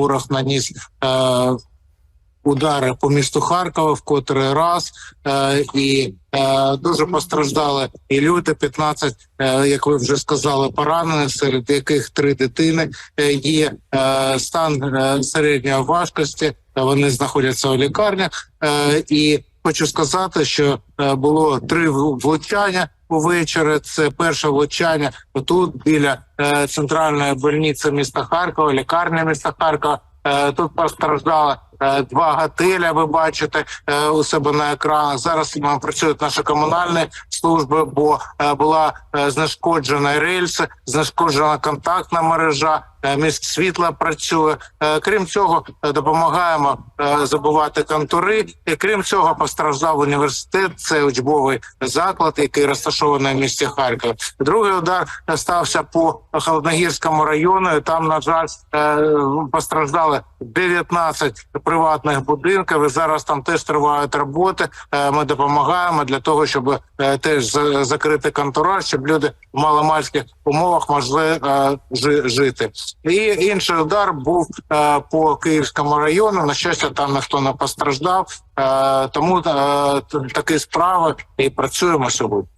ворог наніс е, удари по місту Харкова в котрий раз, е, і е, дуже постраждали і люди, 15, е, як ви вже сказали, поранених, серед яких три дитини е, є е, стан е, середньої важкості. Вони знаходяться у лікарнях, е, і хочу сказати, що е, було три влучання увечері. Це перше влучання тут біля е, центральної больниці міста Харкова, лікарня міста Харкова. Е, Тут постраждали е, два готеля. Ви бачите е, у себе на екранах. Зараз працюють наші комунальні служби, бо е, була знешкоджена рельс, знешкоджена контактна мережа. Е, Міськ світла працює. Е, Крім цього, е, допомагаємо е, забувати контури. І крім цього, постраждав університет. Це учбовий заклад, який розташований в місті Харків. Другий удар е, стався по Холодногірському району. Там, на жаль, е, постраждали 19 приватних будинків. І зараз там теж тривають роботи. Е, Ми допомагаємо для того, щоб е, теж за- закрити контура, щоб люди в маломальських умовах могли е, жити. І інший удар був е, по Київському району. На щастя, там ніхто не постраждав. Е, Тому е, т- такі справи і працюємо сьогодні.